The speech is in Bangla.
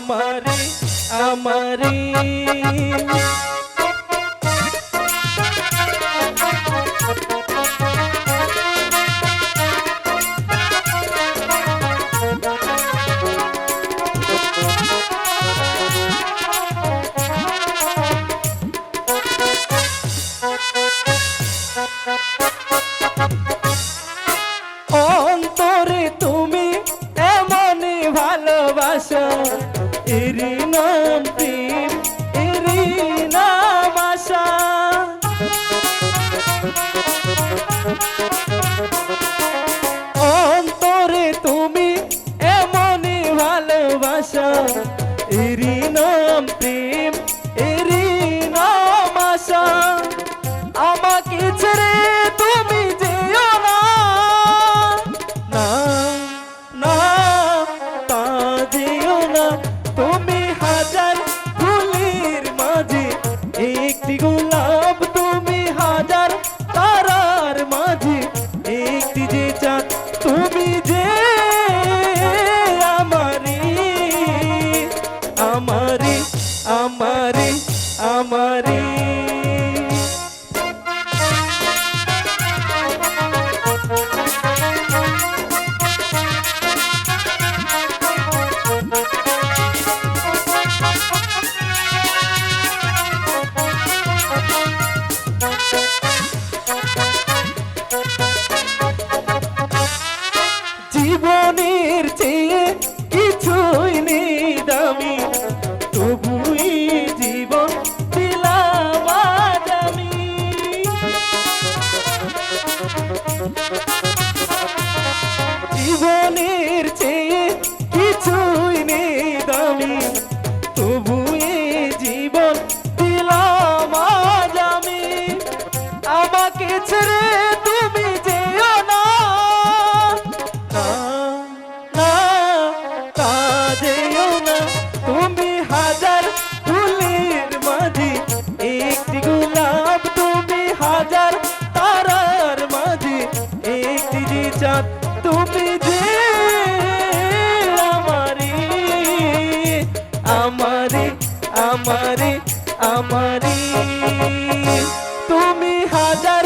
আমারে আমারে। এরি নাম প্রেম এরি নাম তুমি এমনই ভালোবাসা এরি নাম YouTube. জীবনের চেয়ে हमारी हमारी। तुम्हें हज़ार